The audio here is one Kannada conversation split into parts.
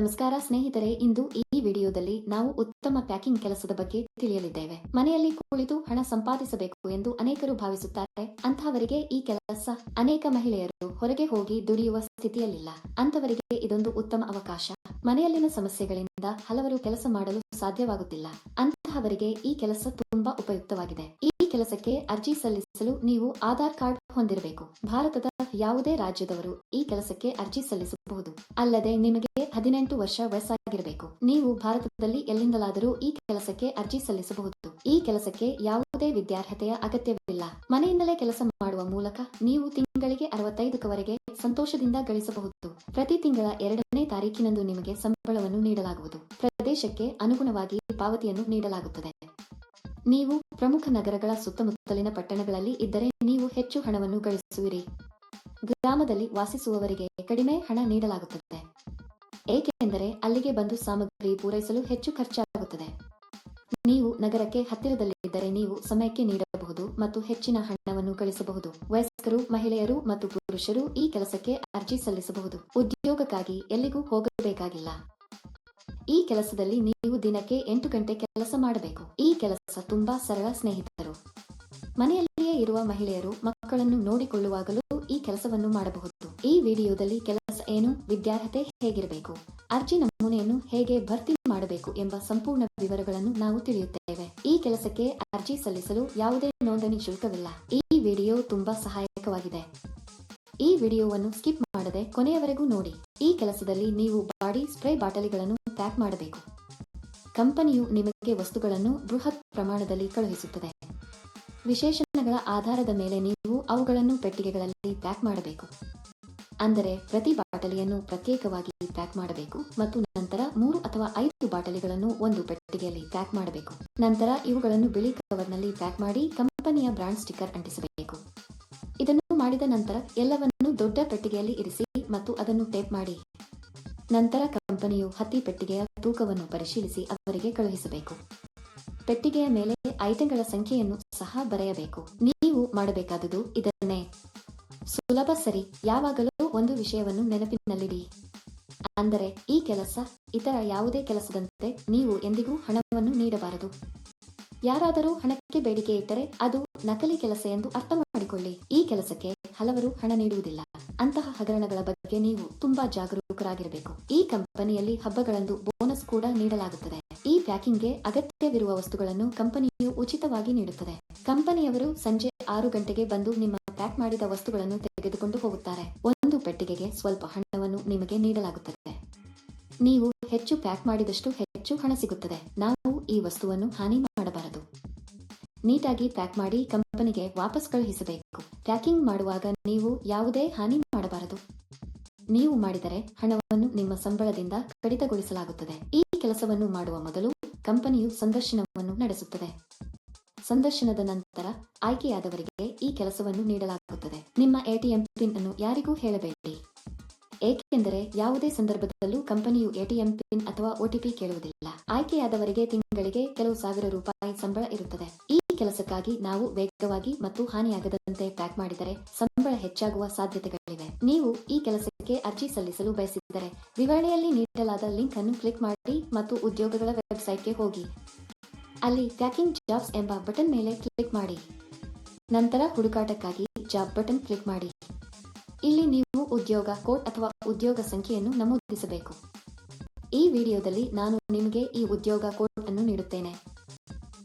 ನಮಸ್ಕಾರ ಸ್ನೇಹಿತರೆ, ಇಂದು ಈ ವಿಡಿಯೋದಲ್ಲಿ ನಾವು ಉತ್ತಮ ಪ್ಯಾಕಿಂಗ್ ಕೆಲಸದ ಬಗ್ಗೆ ತಿಳಿಯಲಿದ್ದೇವೆ. ಮನೆಯಲ್ಲಿ ಕುಳಿತು ಹಣ ಸಂಪಾದಿಸಬೇಕು ಎಂದು ಅನೇಕರು ಭಾವಿಸುತ್ತಾರೆ. ಅಂತಹವರಿಗೆ ಈ ಕೆಲಸ ಅನೇಕ ಮಹಿಳೆಯರು ಹೊರಗೆ ಹೋಗಿ ದುಡಿಯುವ ಸ್ಥಿತಿಯಲ್ಲಿಲ್ಲ. ಅಂತವರಿಗೆ ಇದೊಂದು ಉತ್ತಮ ಅವಕಾಶ. ಮನೆಯಲ್ಲಿನ ಸಮಸ್ಯೆಗಳಿಂದ ಹಲವರು ಕೆಲಸ ಮಾಡಲು ಸಾಧ್ಯವಾಗುತ್ತಿಲ್ಲ. ಅಂತಹವರಿಗೆ ಈ ಕೆಲಸ ತುಂಬಾ ಉಪಯುಕ್ತವಾಗಿದೆ. ಕೆಲಸಕ್ಕೆ ಅರ್ಜಿ ಸಲ್ಲಿಸಲು ನೀವು ಆಧಾರ್ ಕಾರ್ಡ್ ಹೊಂದಿರಬೇಕು. ಭಾರತದ ಯಾವುದೇ ರಾಜ್ಯದವರು ಈ ಕೆಲಸಕ್ಕೆ ಅರ್ಜಿ ಸಲ್ಲಿಸಬಹುದು. ಅಲ್ಲದೆ ನಿಮಗೆ ಹದಿನೆಂಟು ವರ್ಷ ವಯಸ್ಸಾಗಿರಬೇಕು. ನೀವು ಭಾರತದಲ್ಲಿ ಎಲ್ಲಿಂದಲಾದರೂ ಈ ಕೆಲಸಕ್ಕೆ ಅರ್ಜಿ ಸಲ್ಲಿಸಬಹುದು. ಈ ಕೆಲಸಕ್ಕೆ ಯಾವುದೇ ವಿದ್ಯಾರ್ಹತೆಯ ಅಗತ್ಯವಿಲ್ಲ. ಮನೆಯಿಂದಲೇ ಕೆಲಸ ಮಾಡುವ ಮೂಲಕ ನೀವು ತಿಂಗಳಿಗೆ ಅರವತ್ತೈದಕ್ಕವರೆಗೆ ಸಂತೋಷದಿಂದ ಗಳಿಸಬಹುದು. ಪ್ರತಿ ತಿಂಗಳ ಎರಡನೇ ತಾರೀಕಿನಂದು ನಿಮಗೆ ಸಂಬಳವನ್ನು ನೀಡಲಾಗುವುದು. ಪ್ರದೇಶಕ್ಕೆ ಅನುಗುಣವಾಗಿ ಪಾವತಿಯನ್ನು ನೀಡಲಾಗುತ್ತದೆ. ನೀವು ಪ್ರಮುಖ ನಗರಗಳ ಸುತ್ತಮುತ್ತಲಿನ ಪಟ್ಟಣಗಳಲ್ಲಿ ಇದ್ದರೆ ನೀವು ಹೆಚ್ಚು ಹಣವನ್ನು ಗಳಿಸುವಿರಿ. ಗ್ರಾಮದಲ್ಲಿ ವಾಸಿಸುವವರಿಗೆ ಕಡಿಮೆ ಹಣ ನೀಡಲಾಗುತ್ತದೆ. ಏಕೆಂದರೆ ಅಲ್ಲಿಗೆ ಬಂದು ಸಾಮಗ್ರಿ ಪೂರೈಸಲು ಹೆಚ್ಚು ಖರ್ಚಾಗುತ್ತದೆ. ನೀವು ನಗರಕ್ಕೆ ಹತ್ತಿರದಲ್ಲಿದ್ದರೆ ನೀವು ಸಮಯಕ್ಕೆ ನೀಡಬಹುದು ಮತ್ತು ಹೆಚ್ಚಿನ ಹಣವನ್ನು ಗಳಿಸಬಹುದು. ವಯಸ್ಕರು, ಮಹಿಳೆಯರು ಮತ್ತು ಪುರುಷರು ಈ ಕೆಲಸಕ್ಕೆ ಅರ್ಜಿ ಸಲ್ಲಿಸಬಹುದು. ಉದ್ಯೋಗಕ್ಕಾಗಿ ಎಲ್ಲಿಗೂ ಹೋಗಬೇಕಾಗಿಲ್ಲ. ಈ ಕೆಲಸದಲ್ಲಿ ನೀವು ದಿನಕ್ಕೆ ಎಂಟು ಗಂಟೆ ಕೆಲಸ ಮಾಡಬೇಕು. ಈ ಕೆಲಸ ತುಂಬಾ ಸರಳ ಸ್ನೇಹಿತರು. ಮನೆಯಲ್ಲಿಯೇ ಇರುವ ಮಹಿಳೆಯರು ಮಕ್ಕಳನ್ನು ನೋಡಿಕೊಳ್ಳುವಾಗಲೂ ಈ ಕೆಲಸವನ್ನು ಮಾಡಬಹುದು. ಈ ವಿಡಿಯೋದಲ್ಲಿ ಕೆಲಸ ಏನು, ವಿದ್ಯಾರ್ಹತೆ ಹೇಗಿರಬೇಕು, ಅರ್ಜಿ ನಮೂನೆಯನ್ನು ಹೇಗೆ ಭರ್ತಿ ಮಾಡಬೇಕು ಎಂಬ ಸಂಪೂರ್ಣ ವಿವರಗಳನ್ನು ನಾವು ತಿಳಿಯುತ್ತೇವೆ. ಈ ಕೆಲಸಕ್ಕೆ ಅರ್ಜಿ ಸಲ್ಲಿಸಲು ಯಾವುದೇ ನೋಂದಣಿ ಶುಲ್ಕವಿಲ್ಲ. ಈ ವಿಡಿಯೋ ತುಂಬಾ ಸಹಾಯಕವಾಗಿದೆ. ಈ ವಿಡಿಯೋವನ್ನು ಸ್ಕಿಪ್ ಮಾಡದೆ ಕೊನೆಯವರೆಗೂ ನೋಡಿ. ಈ ಕೆಲಸದಲ್ಲಿ ನೀವು ಬಾಡಿ ಸ್ಪ್ರೇ ಬಾಟಲಿಗಳನ್ನು ಪ್ಯಾಕ್ ಮಾಡಬೇಕು. ಕಂಪನಿಯು ನಿಮಗೆ ವಸ್ತುಗಳನ್ನು ಬೃಹತ್ ಪ್ರಮಾಣದಲ್ಲಿ ಕಳುಹಿಸುತ್ತದೆ. ವಿಶೇಷಣಗಳ ಆಧಾರದ ಮೇಲೆ ನೀವು ಅವುಗಳನ್ನು ಪೆಟ್ಟಿಗೆಗಳಲ್ಲಿ ಪ್ಯಾಕ್ ಮಾಡಬೇಕು. ಅಂದರೆ ಪ್ರತಿ ಬಾಟಲಿಯನ್ನು ಪ್ರತ್ಯೇಕವಾಗಿ ಪ್ಯಾಕ್ ಮಾಡಬೇಕು ಮತ್ತು ನಂತರ ಮೂರು ಅಥವಾ ಐದು ಬಾಟಲಿಗಳನ್ನು ಒಂದು ಪೆಟ್ಟಿಗೆಯಲ್ಲಿ ಪ್ಯಾಕ್ ಮಾಡಬೇಕು. ನಂತರ ಇವುಗಳನ್ನು ಬಿಳಿ ಕವರ್ನಲ್ಲಿ ಪ್ಯಾಕ್ ಮಾಡಿ ಕಂಪನಿಯ ಬ್ರಾಂಡ್ ಸ್ಟಿಕ್ಕರ್ ಅಂಟಿಸಬೇಕು. ಇದನ್ನು ಮಾಡಿದ ನಂತರ ಎಲ್ಲವನ್ನು ದೊಡ್ಡ ಪೆಟ್ಟಿಗೆಯಲ್ಲಿ ಇರಿಸಿ ಮತ್ತು ಅದನ್ನು ಟೇಪ್ ಮಾಡಿ. ನಂತರ ಕಂಪನಿಯು ಹತ್ತಿ ಪೆಟ್ಟಿಗೆಯ ತೂಕವನ್ನು ಪರಿಶೀಲಿಸಿ ಅವರಿಗೆ ಕಳುಹಿಸಬೇಕು. ಪೆಟ್ಟಿಗೆಯ ಮೇಲೆ ಐಟಂಗಳ ಸಂಖ್ಯೆಯನ್ನು ಸಹ ಬರೆಯಬೇಕು. ನೀವು ಮಾಡಬೇಕಾದುದು ಇದನ್ನೇ. ಸುಲಭ ಸರಿ, ಯಾವಾಗಲೂ ಒಂದು ವಿಷಯವನ್ನು ನೆನಪಿನಲ್ಲಿಡಿ. ಅಂದರೆ ಈ ಕೆಲಸ ಇತರ ಯಾವುದೇ ಕೆಲಸದಂತೆ ನೀವು ಎಂದಿಗೂ ಹಣವನ್ನು ನೀಡಬಾರದು. ಯಾರಾದರೂ ಹಣಕ್ಕೆ ಬೇಡಿಕೆ ಇಟ್ಟರೆ ಅದು ನಕಲಿ ಕೆಲಸ ಎಂದು ಅರ್ಥ ಮಾಡಿಕೊಳ್ಳಿ. ಈ ಕೆಲಸಕ್ಕೆ ಹಲವರು ಹಣ ನೀಡುವುದಿಲ್ಲ. ಅಂತಹ ಹಗರಣಗಳ ಬಗ್ಗೆ ನೀವು ತುಂಬಾ ಜಾಗರೂಕರಾಗಿರಬೇಕು. ಈ ಕಂಪನಿಯಲ್ಲಿ ಹಬ್ಬಗಳಂದು ಬೋನಸ್ ಕೂಡ ನೀಡಲಾಗುತ್ತದೆ. ಈ ಪ್ಯಾಕಿಂಗ್ಗೆ ಅಗತ್ಯವಿರುವ ವಸ್ತುಗಳನ್ನು ಕಂಪನಿಯು ಉಚಿತವಾಗಿ ನೀಡುತ್ತದೆ. ಕಂಪನಿಯವರು ಸಂಜೆ ಆರು ಗಂಟೆಗೆ ಬಂದು ನಿಮ್ಮ ಪ್ಯಾಕ್ ಮಾಡಿದ ವಸ್ತುಗಳನ್ನು ತೆಗೆದುಕೊಂಡು ಹೋಗುತ್ತಾರೆ. ಒಂದು ಪೆಟ್ಟಿಗೆಗೆ ಸ್ವಲ್ಪ ಹಣವನ್ನು ನಿಮಗೆ ನೀಡಲಾಗುತ್ತದೆ. ನೀವು ಹೆಚ್ಚು ಪ್ಯಾಕ್ ಮಾಡಿದಷ್ಟು ಹೆಚ್ಚು ಹಣ ಸಿಗುತ್ತದೆ. ನಾವು ಈ ವಸ್ತುವನ್ನು ಹಾನಿ ನೀಟಾಗಿ ಪ್ಯಾಕ್ ಮಾಡಿ ಕಂಪನಿಗೆ ವಾಪಸ್ ಕಳುಹಿಸಬೇಕು. ಪ್ಯಾಕಿಂಗ್ ಮಾಡುವಾಗ ನೀವು ಯಾವುದೇ ಹಾನಿ ಮಾಡಬಾರದು. ನೀವು ಮಾಡಿದರೆ ಹಣವನ್ನು ನಿಮ್ಮ ಸಂಬಳದಿಂದ ಕಡಿತಗೊಳಿಸಲಾಗುತ್ತದೆ. ಈ ಕೆಲಸವನ್ನು ಮಾಡುವ ಮೊದಲು ಕಂಪನಿಯು ಸಂದರ್ಶನವನ್ನು ನಡೆಸುತ್ತದೆ. ಸಂದರ್ಶನದ ನಂತರ ಆಯ್ಕೆಯಾದವರಿಗೆ ಈ ಕೆಲಸವನ್ನು ನೀಡಲಾಗುತ್ತದೆ. ನಿಮ್ಮ ಎಟಿಎಂ ಪಿನ್ ಅನ್ನು ಯಾರಿಗೂ ಹೇಳಬೇಡಿ. ಏಕೆಂದರೆ ಯಾವುದೇ ಸಂದರ್ಭದಲ್ಲೂ ಕಂಪನಿಯು ಎಟಿಎಂ ಪಿನ್ ಅಥವಾ ಒಟಿಪಿ ಕೇಳುವುದಿಲ್ಲ. ಆಯ್ಕೆಯಾದವರಿಗೆ ತಿಂಗಳಿಗೆ ಕೆಲವು ಸಾವಿರ ರೂಪಾಯಿ ಸಂಬಳ ಇರುತ್ತದೆ. ಈ ಕೆಲಸಕ್ಕಾಗಿ ನಾವು ವೇಗವಾಗಿ ಮತ್ತು ಹಾನಿಯಾಗದಂತೆ ಪ್ಯಾಕ್ ಮಾಡಿದರೆ ಸಂಬಳ ಹೆಚ್ಚಾಗುವ ಸಾಧ್ಯತೆಗಳಿವೆ. ನೀವು ಈ ಕೆಲಸಕ್ಕೆ ಅರ್ಜಿ ಸಲ್ಲಿಸಲು ಬಯಸಿದರೆ ವಿವರಣೆಯಲ್ಲಿ ನೀಡಲಾದ ಲಿಂಕ್ ಅನ್ನು ಕ್ಲಿಕ್ ಮಾಡಿ ಮತ್ತು ಉದ್ಯೋಗಗಳ ವೆಬ್ಸೈಟ್ಗೆ ಹೋಗಿ. ಅಲ್ಲಿ ಪ್ಯಾಕಿಂಗ್ ಜಾಬ್ಸ್ ಎಂಬ ಬಟನ್ ಮೇಲೆ ಕ್ಲಿಕ್ ಮಾಡಿ. ನಂತರ ಹುಡುಕಾಟಕ್ಕಾಗಿ ಜಾಬ್ ಬಟನ್ ಕ್ಲಿಕ್ ಮಾಡಿ. ಇಲ್ಲಿ ನೀವು ಉದ್ಯೋಗ ಕೋಡ್ ಅಥವಾ ಉದ್ಯೋಗ ಸಂಖ್ಯೆಯನ್ನು ನಮೂದಿಸಬೇಕು. ಈ ವಿಡಿಯೋದಲ್ಲಿ ನಾನು ನಿಮಗೆ ಈ ಉದ್ಯೋಗ ಕೋಡ್ ಅನ್ನು ನೀಡುತ್ತೇನೆ.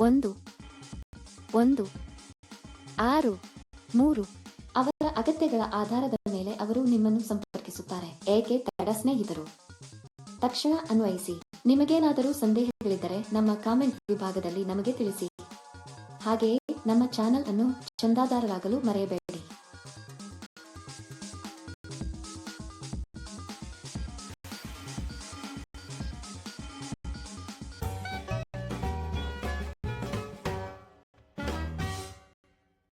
ಒಂದು ಒಂದು, ಆರು, ಮೂರು ಅವರ ಅಗತ್ಯಗಳ ಆಧಾರದ ಮೇಲೆ ಅವರು ನಿಮ್ಮನ್ನು ಸಂಪರ್ಕಿಸುತ್ತಾರೆ. ಏಕೆ ತಡ ಸ್ನೇಹಿತರು? ತಕ್ಷಣ ಅನ್ವಯಿಸಿ. ನಿಮಗೇನಾದರೂ ಸಂದೇಹಗಳಿದ್ದರೆ ನಮ್ಮ ಕಾಮೆಂಟ್ ವಿಭಾಗದಲ್ಲಿ ನಮಗೆ ತಿಳಿಸಿ. ಹಾಗೆಯೇ ನಮ್ಮ ಚಾನೆಲ್ ಅನ್ನು ಚಂದಾದಾರರಾಗಲು ಮರೆಯಬೇಡಿ.